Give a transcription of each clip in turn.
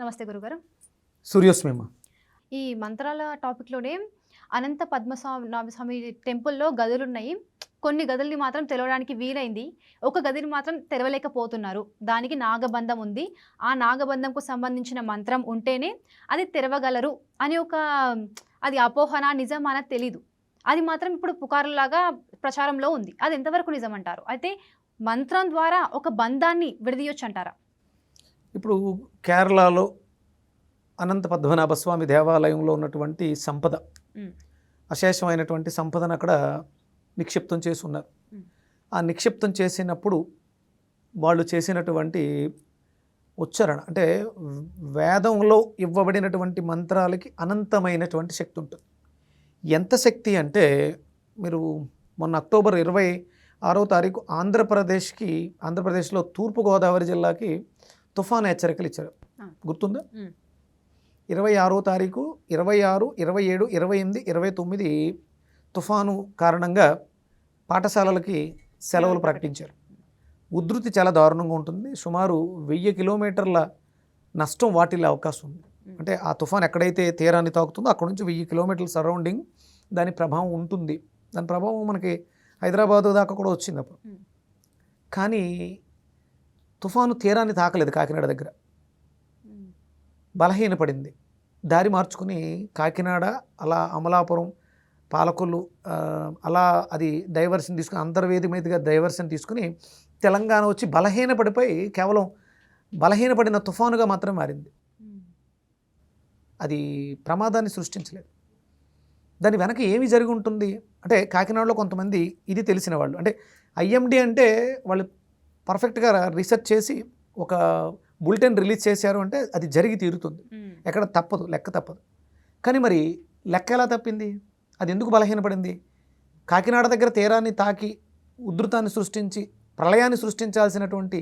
నమస్తే గురుగారు. సూర్యోస్మిమ. ఈ మంత్రాల టాపిక్లోనే అనంత పద్మస్వామి స్వామి టెంపుల్లో గదులు ఉన్నాయి కొన్ని గదుల్ని మాత్రం తెరవడానికి వీలైంది. ఒక గదిని మాత్రం తెరవలేకపోతున్నారు. దానికి నాగబంధం ఉంది. ఆ నాగబంధంకు సంబంధించిన మంత్రం ఉంటేనే అది తెరవగలరు అని ఒక అది అపోహన నిజమాన తెలీదు. అది మాత్రం ఇప్పుడు పుకారులాగా ప్రచారంలో ఉంది. అది ఎంతవరకు నిజం అంటారు అయితే మంత్రం ద్వారా ఒక బంధాన్ని విడదీయొచ్చు అంటారా ఇప్పుడు కేరళలో అనంత పద్మనాభ స్వామి దేవాలయంలో ఉన్నటువంటి సంపద. అశేషమైనటువంటి సంపదను అక్కడ నిక్షిప్తం చేసి ఉన్నారు. ఆ నిక్షిప్తం చేసినప్పుడు వాళ్ళు చేసినటువంటి ఉచ్చారణ అంటే వేదంలో ఇవ్వబడినటువంటి మంత్రాలకి అనంతమైనటువంటి శక్తి ఉంటుంది ఎంత శక్తి అంటే మీరు మొన్న అక్టోబర్ ఇరవై ఆరో తారీఖు ఆంధ్రప్రదేశ్కి ఆంధ్రప్రదేశ్లో తూర్పుగోదావరి జిల్లాకి తుఫాన్ హెచ్చరికలు ఇచ్చారు. గుర్తుందా. ఇరవై ఆరో తారీఖు ఇరవై ఆరు ఇరవై ఏడు ఇరవై ఎనిమిది ఇరవై తొమ్మిది తుఫాను కారణంగా పాఠశాలలకి సెలవులు ప్రకటించారు. ఉధృతి చాలా దారుణంగా ఉంటుంది. సుమారు వెయ్యి కిలోమీటర్ల నష్టం వాటిల్లే అవకాశం ఉంది. అంటే ఆ తుఫాన్ ఎక్కడైతే తీరాన్ని తాకుతుందో అక్కడ నుంచి వెయ్యి కిలోమీటర్ల సరౌండింగ్ దాని ప్రభావం ఉంటుంది. దాని ప్రభావం మనకి హైదరాబాద్ దాకా కూడా వచ్చింది అప్పుడు. కానీ తుఫాను తీరాన్ని తాకలేదు కాకినాడ దగ్గర. బలహీనపడింది. దారి మార్చుకుని కాకినాడ అలా అమలాపురం పాలకొల్లు అలా అది డైవర్షన్ తీసుకుని అంతర్వేది మీదుగా డైవర్షన్ తీసుకుని తెలంగాణ వచ్చి బలహీనపడిపోయి కేవలం బలహీనపడిన తుఫానుగా మాత్రం మారింది. అది ప్రమాదాన్ని సృష్టించలేదు. దాని వెనక ఏమి జరిగి ఉంటుంది? అంటే కాకినాడలో కొంతమంది ఇది తెలిసిన వాళ్ళు. అంటే ఐఎండి అంటే వాళ్ళు పర్ఫెక్ట్గా రీసెర్చ్ చేసి ఒక బులెటిన్ రిలీజ్ చేశారు అంటే అది జరిగి తీరుతుంది. ఎక్కడ తప్పదు లెక్క తప్పదు. కానీ మరి లెక్క ఎలా తప్పింది? అది ఎందుకు బలహీనపడింది? కాకినాడ దగ్గర తీరాన్ని తాకి ఉధృతాన్ని సృష్టించి ప్రళయాన్ని సృష్టించాల్సినటువంటి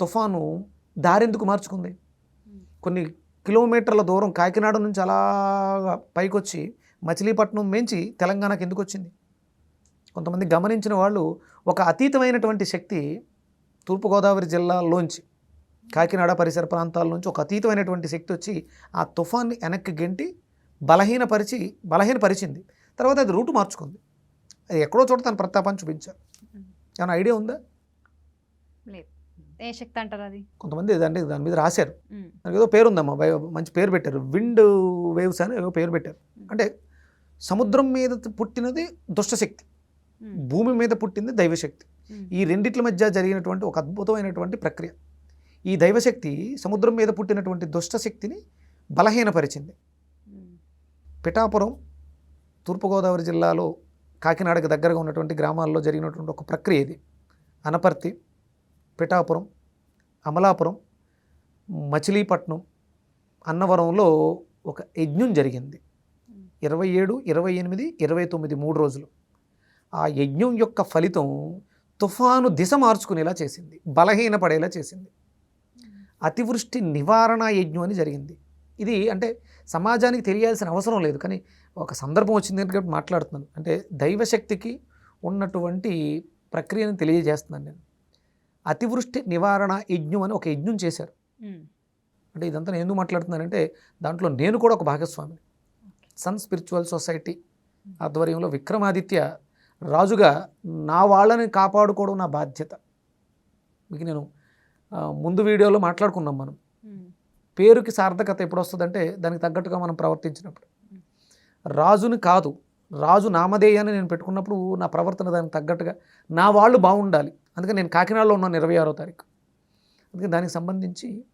తుఫాను దారెందుకు మార్చుకుంది? కొన్ని కిలోమీటర్ల దూరం కాకినాడ నుంచి అలా పైకొచ్చి మచిలీపట్నం మించి తెలంగాణకి ఎందుకు వచ్చింది? కొంతమంది గమనించిన వాళ్ళు ఒక అతీతమైనటువంటి శక్తి తూర్పుగోదావరి జిల్లాలోంచి కాకినాడ పరిసర ప్రాంతాల నుంచి ఒక అతీతమైనటువంటి శక్తి వచ్చి ఆ తుఫాన్ని వెనక్కి గెంటి బలహీనపరిచి బలహీనపరిచింది. తర్వాత అది రూటు మార్చుకుంది. అది ఎక్కడో చోట తన ప్రతాపాన్ని చూపించారు. ఏమైనా ఐడియా ఉందా? లేదు. ఏ శక్తి అంటారు అది? కొంతమంది అంటే దాని మీద రాశారు. దానికి ఏదో పేరు ఉందమ్మా మంచి పేరు పెట్టారు. విండ్ వేవ్స్ అని ఏదో పేరు పెట్టారు. అంటే సముద్రం మీద పుట్టినది దుష్టశక్తి. భూమి మీద పుట్టింది దైవశక్తి. ఈ రెండిట్ల మధ్య జరిగినటువంటి ఒక అద్భుతమైనటువంటి ప్రక్రియ. ఈ దైవశక్తి సముద్రం మీద పుట్టినటువంటి దుష్టశక్తిని బలహీనపరిచింది. పిఠాపురం తూర్పుగోదావరి జిల్లాలో కాకినాడకి దగ్గరగా ఉన్నటువంటి గ్రామాల్లో జరిగినటువంటి ఒక ప్రక్రియ ఇది. అనపర్తి పిఠాపురం అమలాపురం మచిలీపట్నం అన్నవరంలో ఒక యజ్ఞం జరిగింది. ఇరవై ఏడు ఇరవై ఎనిమిది ఇరవై తొమ్మిది మూడు రోజులు. ఆ యజ్ఞం యొక్క ఫలితం తుఫాను దిశ మార్చుకునేలా చేసింది బలహీనపడేలా చేసింది. అతివృష్టి నివారణ యజ్ఞం అని జరిగింది. ఇది అంటే సమాజానికి తెలియాల్సిన అవసరం లేదు కానీ ఒక సందర్భం వచ్చింది కాబట్టి మాట్లాడుతున్నాను. అంటే దైవశక్తికి ఉన్నటువంటి ప్రక్రియను తెలియజేస్తున్నాను నేను. అతివృష్టి నివారణ యజ్ఞం అని ఒక యజ్ఞం చేశారు. అంటే ఇదంతా నేను ఎందుకు మాట్లాడుతున్నానంటే దాంట్లో నేను కూడా ఒక భాగస్వామిని. సన్ స్పిరిచువల్ సొసైటీ ఆధ్వర్యంలో విక్రమాదిత్య రాజుగా నా వాళ్ళని కాపాడుకోవడం నా బాధ్యత. మీకు నేను ముందు వీడియోలో మాట్లాడుకున్నాం మనం. పేరుకి సార్థకత ఎప్పుడు వస్తుందంటే దానికి తగ్గట్టుగా మనం ప్రవర్తించినప్పుడు. రాజుని కాదు రాజు నామధేయాన్ని నేను పెట్టుకున్నప్పుడు నా ప్రవర్తన దానికి తగ్గట్టుగా నా వాళ్ళు బాగుండాలి. అందుకని నేను కాకినాడలో ఉన్నాను ఇరవై ఆరో తారీఖు. అందుకని దానికి సంబంధించి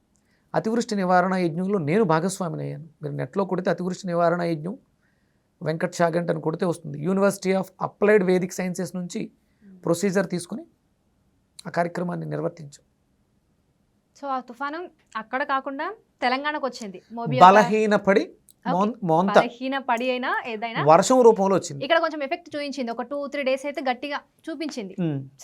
అతివృష్టి నివారణ యజ్ఞంలో నేను భాగస్వామిని అయ్యాను. మీరు నెట్లో కొడితే అతివృష్టి నివారణ యజ్ఞం వెంకట్ షాగంట్ అని కొడితే వస్తుంది. University of applied Vedic sciences నుంచి ప్రొసీజర్ తీసుకుని ఆ కార్యక్రమాన్ని నిర్వర్తించాం. సో ఆ తుఫాను అక్కడ కాకుండా తెలంగాణకు వచ్చింది. బలహీనపడి పడి అయినా ఏదైనా వర్షం రూపంలో వచ్చింది. ఇక్కడ కొంచెం ఎఫెక్ట్ చూపించింది. ఒక టూ త్రీ డేస్ అయితే గట్టిగా చూపించింది.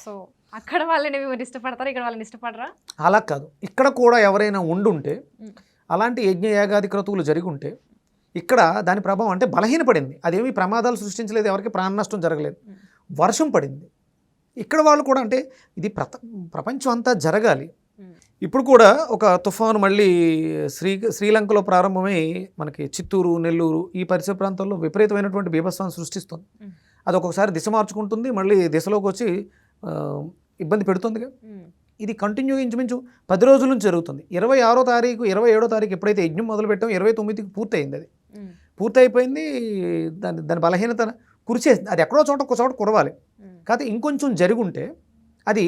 సో అక్కడ వాళ్ళని మీరు ఇష్టపడతారు? ఇక్కడ వాళ్ళని ఇష్టపడరా? అలా కాదు. ఇక్కడ కూడా ఎవరైనా ఉండుంటే. అలాంటి యజ్ఞ యాగాది క్రతువులు జరిగి ఉంటే ఇక్కడ దాని ప్రభావం అంటే బలహీనపడింది. అదేమి ప్రమాదాలు సృష్టించలేదు ఎవరికి ప్రాణ నష్టం జరగలేదు. వర్షం పడింది. ఇక్కడ వాళ్ళు కూడా అంటే ఇది ప్రత ప్రపంచం అంతా జరగాలి. ఇప్పుడు కూడా ఒక తుఫాను మళ్ళీ శ్రీ శ్రీలంకలో ప్రారంభమై మనకి చిత్తూరు నెల్లూరు ఈ పరిసర ప్రాంతాల్లో విపరీతమైనటువంటి బీభత్సాన్ని సృష్టిస్తుంది. అది ఒక్కొక్కసారి దిశ మార్చుకుంటుంది మళ్ళీ దిశలోకి వచ్చి ఇబ్బంది పెడుతుందిగా ఇది కంటిన్యూ ఇంచుమించు పది రోజుల నుంచి జరుగుతుంది. ఇరవై ఆరో తారీఖు ఇరవై ఏడో తారీఖు ఎప్పుడైతే యజ్ఞం మొదలు పెట్టామో ఇరవై తొమ్మిదికి పూర్తయింది అది. పూర్తయిపోయింది. దాని దాని బలహీనత కురిచేసింది అది ఎక్కడో చోట ఒక చోట కురవాలి. కాకపోతే ఇంకొంచెం జరుగుంటే అది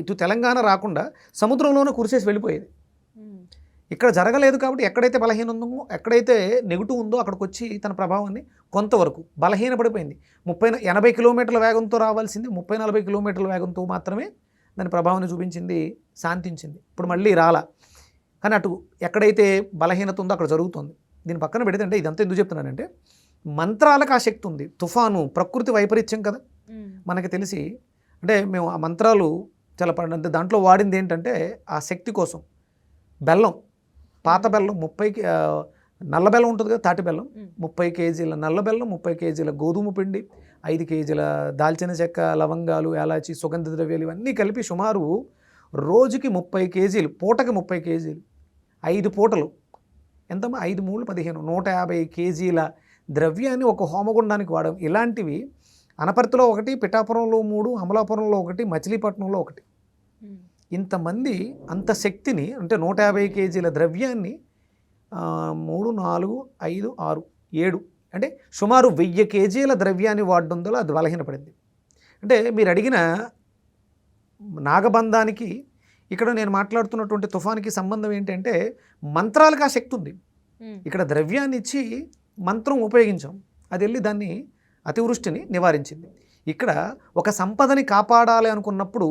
ఇటు తెలంగాణ రాకుండా సముద్రంలోనే కురిసేసి వెళ్ళిపోయేది. ఇక్కడ జరగలేదు కాబట్టి ఎక్కడైతే బలహీన ఉందో ఎక్కడైతే నెగిటివ్ ఉందో అక్కడికి వచ్చి తన ప్రభావాన్ని కొంతవరకు బలహీనపడిపోయింది. ముప్పై ఎనభై కిలోమీటర్ల వేగంతో రావాల్సింది ముప్పై నలభై కిలోమీటర్ల వేగంతో మాత్రమే దాని ప్రభావాన్ని చూపించింది శాంతించింది. ఇప్పుడు మళ్ళీ రాలా. కానీ అటు ఎక్కడైతే బలహీనత ఉందో అక్కడ జరుగుతుంది. దీని పక్కన పెడితే అంటే ఇదంతా ఎందుకు చెప్తున్నానంటే మంత్రాలకు ఆ శక్తి ఉంది. తుఫాను ప్రకృతి వైపరీత్యం కదా. మనకి తెలిసి అంటే మేము ఆ మంత్రాలు చాలా అంటే దాంట్లో వాడింది ఏంటంటే ఆ శక్తి కోసం. బెల్లం పాత బెల్లం ముప్పై కే- ఆ, నల్ల బెల్లం ఉంటుంది కదా తాటి బెల్లం. ముప్పై కేజీల నల్ల బెల్లం ముప్పై కేజీల గోధుమ పిండి ఐదు కేజీల దాల్చిన చెక్క లవంగాలు యాలాచి సుగంధ ద్రవ్యాలు ఇవన్నీ కలిపి సుమారు రోజుకి ముప్పై కేజీలు పూటకి ముప్పై కేజీలు ఐదు పూటలు ఎంతమ్మా ఐదు మూడు పదిహేను. నూట యాభై కేజీల ద్రవ్యాన్ని ఒక హోమగుండానికి వాడడం. ఇలాంటివి అనపర్తిలో ఒకటి పిఠాపురంలో మూడు అమలాపురంలో ఒకటి మచిలీపట్నంలో ఒకటి. ఇంతమంది అంత శక్తిని అంటే నూట యాభై కేజీల ద్రవ్యాన్ని మూడు నాలుగు ఐదు ఆరు ఏడు అంటే సుమారు వెయ్యి కేజీల ద్రవ్యాన్ని వాడడం అది బలహీనపడింది. అంటే మీరు అడిగిన నాగబంధానికి ఇక్కడ నేను మాట్లాడుతున్నటువంటి తుఫానికి సంబంధం ఏంటంటే మంత్రాలకు ఆ శక్తి ఉంది. ఇక్కడ ద్రవ్యాన్ని ఇచ్చి మంత్రం ఉపయోగించాం. అది వెళ్ళి దాన్ని అతివృష్టిని నివారించింది. ఇక్కడ ఒక సంపదని కాపాడాలి అనుకున్నప్పుడు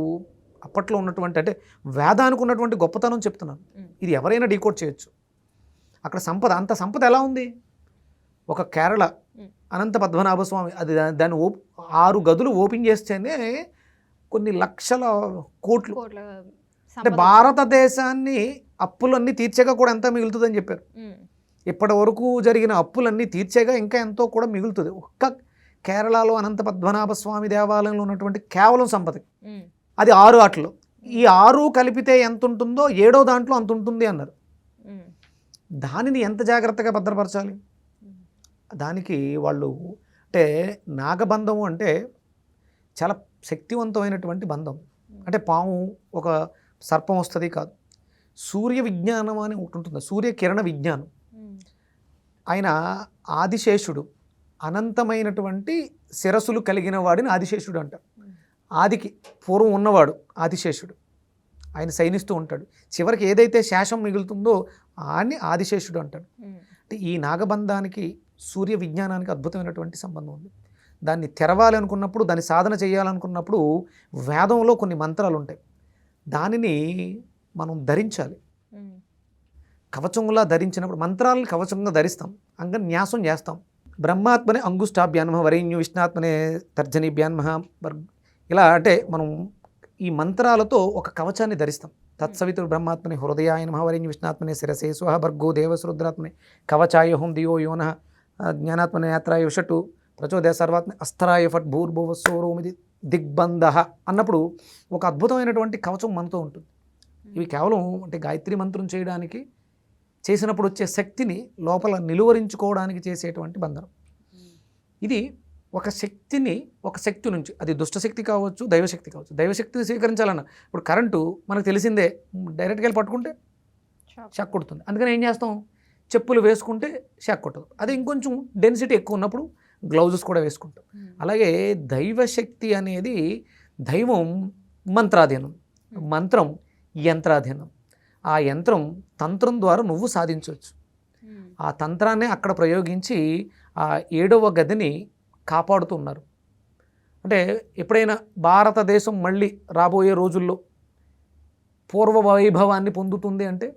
అప్పట్లో ఉన్నటువంటి అంటే వేదానికి ఉన్నటువంటి గొప్పతనం చెప్తున్నాను. ఇది ఎవరైనా డీకోడ్ చేయొచ్చు. అక్కడ సంపద అంత సంపద ఎలా ఉంది? ఒక కేరళ. అనంత పద్మనాభ స్వామి అది దాన్ని ఆరు గదులు ఓపెన్ చేస్తేనే కొన్ని లక్షల కోట్ల అంటే. భారతదేశాన్ని అప్పులన్నీ తీర్చగా కూడా ఎంత మిగులుతుందని చెప్పారు. ఇప్పటి వరకు జరిగిన అప్పులన్నీ తీర్చేగా ఇంకా ఎంతో కూడా మిగులుతుంది. ఒక్క కేరళలో అనంత పద్మనాభ స్వామి దేవాలయంలో ఉన్నటువంటి కేవలం సంపద. అది ఆరు ఆటలు. ఈ ఆరు కలిపితే ఎంత ఉంటుందో ఏడో దాంట్లో అంత ఉంటుంది అన్నారు. దానిని ఎంత జాగ్రత్తగా భద్రపరచాలి? దానికి వాళ్ళు అంటే నాగబంధము అంటే చాలా శక్తివంతమైనటువంటి బంధం. అంటే పాము ఒక సర్పం వస్తుంది కాదు. సూర్య విజ్ఞానం అని ఒకటి ఉంటుంది. సూర్య కిరణ విజ్ఞానం. ఆయన ఆదిశేషుడు. అనంతమైనటువంటి శిరస్సులు కలిగిన వాడిని ఆదిశేషుడు అంటారు. ఆదికి పూర్వం ఉన్నవాడు ఆదిశేషుడు. ఆయన శయనిస్తూ ఉంటాడు. చివరికి ఏదైతే శేషం మిగులుతుందో ఆన్ని ఆదిశేషుడు అంటాడు. అంటే ఈ నాగబంధానికి సూర్య విజ్ఞానానికి అద్భుతమైనటువంటి సంబంధం ఉంది. దాన్ని తెరవాలి అనుకున్నప్పుడు దాన్ని సాధన చేయాలనుకున్నప్పుడు వేదంలో కొన్ని మంత్రాలు ఉంటాయి దానిని మనం ధరించాలి. కవచంలా ధరించినప్పుడు మంత్రాలను కవచంగా ధరిస్తాం. అంగ న్యాసం చేస్తాం. బ్రహ్మాత్మనే అంగుష్టాభ్యాన్మ వరేణ్యు విష్ణాత్మనే తర్జనీభ్యాన్మ ఇలా అంటే మనం ఈ మంత్రాలతో ఒక కవచాన్ని ధరిస్తాం. తత్సవితుడు బ్రహ్మాత్మనే హృదయాయ నమ వరేణ్యు విష్ణాత్మనే శిరసే స్వహ భర్గో దేవసరుద్రాత్మనే కవచాయ హోం దియో యోన జ్ఞానాత్మనే నేత్రాయ విషటు ప్రచోదయ సర్వాత్మ అస్త్రాయ ఫట్ భూర్భువ సోరోమిది దిగ్బంధ అన్నప్పుడు ఒక అద్భుతమైనటువంటి కవచం మనతో ఉంటుంది. ఇవి కేవలం అంటే గాయత్రి మంత్రం చేయడానికి చేసినప్పుడు వచ్చే శక్తిని లోపల నిలువరించుకోవడానికి చేసేటువంటి బంధనం. ఇది ఒక శక్తిని ఒక శక్తి నుంచి అది దుష్టశక్తి కావచ్చు దైవశక్తి కావచ్చు. దైవశక్తిని స్వీకరించాలన్న ఇప్పుడు కరెంటు మనకు తెలిసిందే డైరెక్ట్గా వెళ్ళి పట్టుకుంటే. షాక్ కొడుతుంది. అందుకని ఏం చేస్తాం? చెప్పులు వేసుకుంటే షాక్ కొట్టదు. అదే ఇంకొంచెం డెన్సిటీ ఎక్కువ ఉన్నప్పుడు గ్లౌజెస్ కూడా వేసుకుంటాం. అలాగే దైవశక్తి అనేది దైవం మంత్రాధీనం మంత్రం యంత్రాధీనం. ఆ యంత్రం తంత్రం ద్వారా నువ్వు సాధించవచ్చు. ఆ తంత్రాన్ని అక్కడ ప్రయోగించి ఆ ఏడవ గదిని కాపాడుతున్నారు అంటే ఎప్పుడైనా భారతదేశం మళ్ళీ రాబోయే రోజుల్లో పూర్వ వైభవాన్ని పొందుతుంది అంటే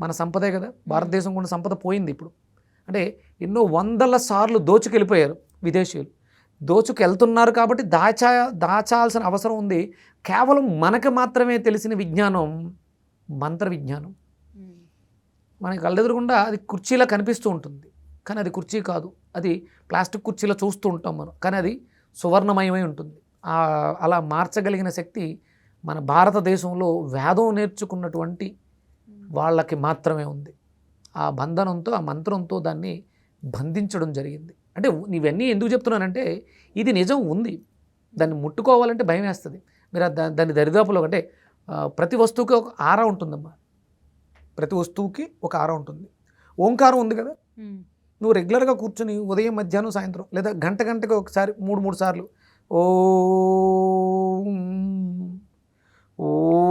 మన సంపదే కదా. భారతదేశం కూడా సంపద పోయింది ఇప్పుడు. అంటే ఎన్నో వందల సార్లు దోచుకెళ్ళిపోయారు విదేశీయులు. దోచుకెళ్తున్నారు కాబట్టి దాచా దాచాల్సిన అవసరం ఉంది. కేవలం మనకు మాత్రమే తెలిసిన విజ్ఞానం మంత్ర విజ్ఞానం. మనకి కళ్ళెదురకుండా అది కుర్చీలా కనిపిస్తూ ఉంటుంది. కానీ అది కుర్చీ కాదు. అది ప్లాస్టిక్ కుర్చీలో చూస్తూ ఉంటాం మనం. కానీ అది సువర్ణమయమై ఉంటుంది. అలా మార్చగలిగిన శక్తి మన భారతదేశంలో వేదం నేర్చుకున్నటువంటి వాళ్ళకి మాత్రమే ఉంది. ఆ బంధనంతో ఆ మంత్రంతో దాన్ని బంధించడం జరిగింది. అంటే ఇవన్నీ ఎందుకు చెప్తున్నానంటే ఇది నిజం ఉంది. దాన్ని ముట్టుకోవాలంటే భయం వేస్తుంది. మీరు ఆ దా- దాని దరిదాపులో అంటే ప్రతి వస్తువుకి ఒక ఆర ఉంటుందమ్మా. ప్రతి వస్తువుకి ఒక ఆర ఉంటుంది. ఓంకారం ఉంది కదా. నువ్వు రెగ్యులర్గా కూర్చొని ఉదయం మధ్యాహ్నం సాయంత్రం లేదా గంట గంటకి ఒకసారి మూడు మూడు సార్లు ఓం ఓం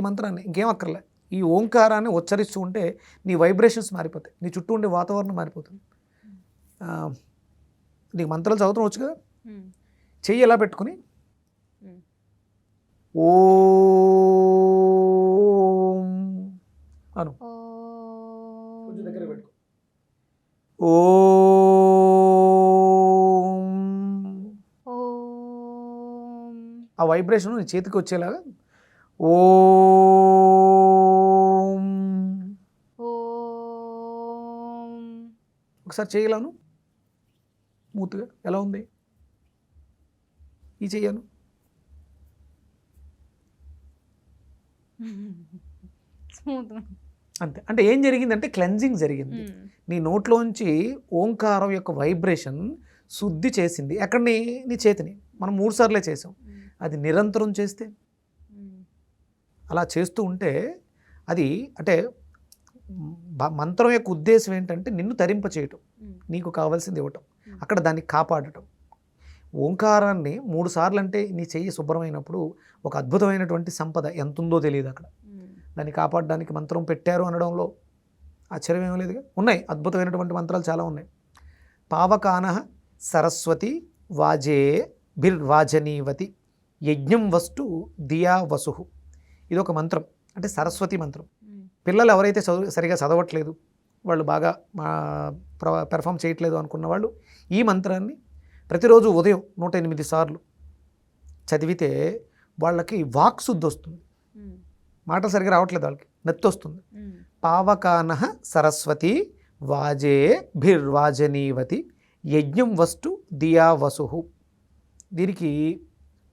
ఈ మంత్రాన్ని ఇంకేం అక్కర్లే. ఈ ఓంకారాన్ని ఉచ్చరిస్తూ ఉంటే నీ వైబ్రేషన్స్ మారిపోతాయి. నీ చుట్టూ ఉండే వాతావరణం మారిపోతుంది. ఆ, నీకు మంత్రాలు చదువుతాం వచ్చు కదా? ఉమ్. చెయ్యి ఎలా పెట్టుకుని? ఉమ్. ఓం అను. ఓం. కొంచెం దగ్గర పెట్టుకో. ఓం. ఓం. ఆ వైబ్రేషన్ నీ చేతికి వచ్చేలాగా ఓం. ఓం. ఒకసారి చేయగలను? మూతుగా ఎలా ఉంది? ఈ చెయ్యను. అంతే. అంటే ఏం జరిగిందంటే క్లెన్జింగ్ జరిగింది. నీ నోట్లోంచి ఓంకారం యొక్క వైబ్రేషన్ శుద్ధి చేసింది. ఎక్కడ నీ చేతిని? మనం మూడు సార్లే చేసాం. అది నిరంతరం చేస్తే. అలా చేస్తూ ఉంటే అది అంటే మంత్రం యొక్క ఉద్దేశం ఏంటంటే నిన్ను తరింప చేయటం. నీకు కావాల్సింది ఇవ్వటం. అక్కడ దాన్ని కాపాడటం. ఓంకారాన్ని మూడు సార్లు అంటే నీ చెయ్యి శుభ్రమైనప్పుడు ఒక అద్భుతమైనటువంటి సంపద ఎంత ఉందో తెలియదు అక్కడ. దాన్ని కాపాడడానికి మంత్రం పెట్టారు అనడంలో ఆశ్చర్యం ఏమీ లేదుగా? ఉన్నాయి. అద్భుతమైనటువంటి మంత్రాలు చాలా ఉన్నాయి. పావకాన సరస్వతి వాజే బిర్వాజనీవతి యజ్ఞం వస్తు దియా వసు. ఇది ఒక మంత్రం అంటే సరస్వతి మంత్రం. పిల్లలు ఎవరైతే చదువు సరిగా చదవట్లేదు వాళ్ళు బాగా మా పెర్ఫామ్ చేయట్లేదు అనుకున్న వాళ్ళు ఈ మంత్రాన్ని ప్రతిరోజు ఉదయం నూట ఎనిమిది సార్లు చదివితే వాళ్ళకి వాక్ శుద్ధి వస్తుంది. మాట సరిగా రావట్లేదు వాళ్ళకి నత్తి వస్తుంది. పావకాన సరస్వతి వాజే భిర్వాజనీవతి యజ్ఞం వస్తు దియా వసు దీనికి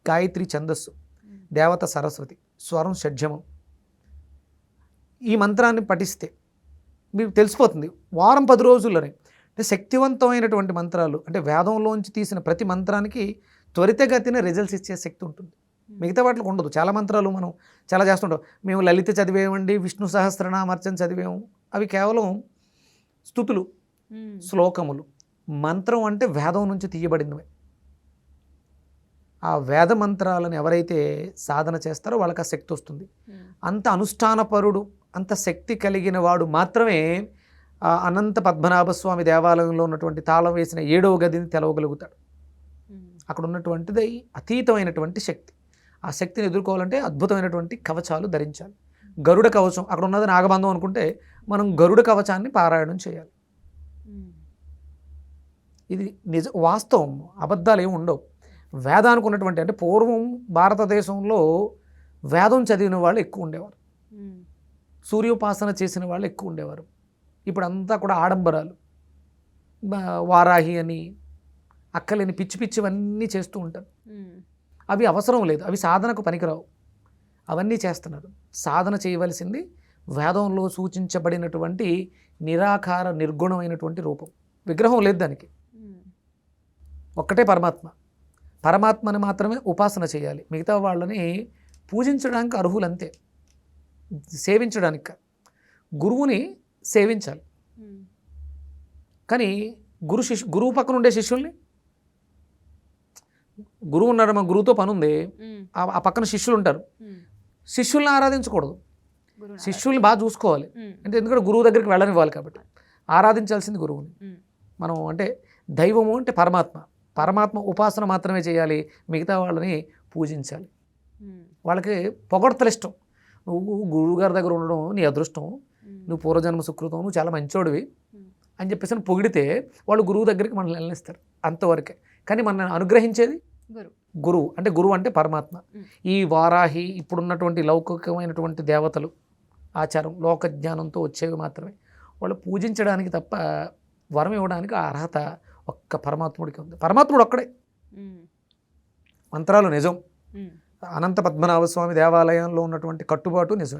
గాయత్రి ఛందస్సు. దేవత సరస్వతి స్వరం షడ్జమం. ఈ మంత్రాన్ని పఠిస్తే మీకు తెలిసిపోతుంది. వారం పది రోజుల్లోనే. అంటే శక్తివంతమైనటువంటి మంత్రాలు అంటే వేదంలోంచి తీసిన ప్రతి మంత్రానికి త్వరితగతిన రిజల్ట్స్ ఇచ్చే శక్తి ఉంటుంది. మిగతా వాటికి ఉండదు. చాలా మంత్రాలు మనం చాలా చేస్తుంటాం. మేము లలిత చదివేమండి విష్ణు సహస్రనామార్చన చదివేము. అవి కేవలం స్థుతులు ఉమ్. శ్లోకములు. మంత్రం అంటే వేదం నుంచి తీయబడినవి. ఆ వేద మంత్రాలను ఎవరైతే సాధన చేస్తారో వాళ్ళకి ఆ శక్తి వస్తుంది. ఉమ్. అంత అనుష్ఠానపరుడు అంత శక్తి కలిగిన వాడు మాత్రమే అనంత పద్మనాభ స్వామి దేవాలయంలో ఉన్నటువంటి తాళం వేసిన ఏడవ గదిని తెలవగలుగుతాడు. ఉమ్. అక్కడ ఉన్నటువంటిది అతీతమైనటువంటి శక్తి. ఆ శక్తిని ఎదుర్కోవాలంటే అద్భుతమైనటువంటి కవచాలు ధరించాలి. గరుడ కవచం అక్కడ ఉన్నది నాగబంధం అనుకుంటే మనం గరుడ కవచాన్ని పారాయణం చేయాలి. ఇది నిజ వాస్తవం అబద్ధాలు ఏమి ఉండవు. వేదానికి ఉన్నటువంటి అంటే పూర్వం భారతదేశంలో వేదం చదివిన వాళ్ళు ఎక్కువ ఉండేవారు. సూర్యోపాసన చేసిన వాళ్ళు ఎక్కువ ఉండేవారు. ఇప్పుడు అంతా కూడా ఆడంబరాలు. వారాహి అని అక్కలేని పిచ్చి పిచ్చివన్నీ చేస్తూ ఉంటారు. అవి అవసరం లేదు. అవి సాధనకు పనికిరావు. అవన్నీ చేస్తున్నారు. సాధన చేయవలసింది వేదంలో సూచించబడినటువంటి నిరాకార నిర్గుణమైనటువంటి రూపం. విగ్రహం లేదు దానికి. ఒక్కటే పరమాత్మ. పరమాత్మని మాత్రమే ఉపాసన చేయాలి మిగతా వాళ్ళని పూజించడానికి అర్హులంతే సేవించడానికి. గురువుని సేవించాలి. కానీ గురు శిష్యు గురువు పక్కన ఉండే శిష్యుల్ని గురువు ఉన్నాడు మా గురువుతో పని ఉంది. ఆ పక్కన శిష్యులు ఉంటారు. శిష్యుల్ని ఆరాధించకూడదు. శిష్యుల్ని బాగా చూసుకోవాలి. అంటే ఎందుకంటే గురువు దగ్గరికి వెళ్ళనివ్వాలి కాబట్టి ఆరాధించాల్సింది గురువుని. మనం అంటే దైవము అంటే పరమాత్మ పరమాత్మ ఉపాసన మాత్రమే చేయాలి మిగతా వాళ్ళని పూజించాలి. వాళ్ళకి పొగడతలు ఇష్టం నువ్వు గురువుగారి దగ్గర ఉండడం నీ అదృష్టం. నువ్వు పూర్వజన్మ సుకృతం నువ్వు చాలా మంచోడివి. అని చెప్పేసి పొగిడితే వాళ్ళు గురువు దగ్గరికి మనల్ని వెళ్ళనిస్తారు అంతవరకే కానీ మనల్ని అనుగ్రహించేది గురు గురువు అంటే గురువు అంటే పరమాత్మ. ఈ వారాహి ఇప్పుడున్నటువంటి లౌకికమైనటువంటి దేవతలు ఆచారం లోక జ్ఞానంతో వచ్చేవి మాత్రమే వాళ్ళు పూజించడానికి తప్ప వరం ఇవ్వడానికి అర్హత ఒక్క పరమాత్ముడికి ఉంది. పరమాత్ముడు ఒక్కడే. మంత్రాలు నిజం. అనంత పద్మనాభ స్వామి దేవాలయంలో ఉన్నటువంటి కట్టుబాటు నిజమే.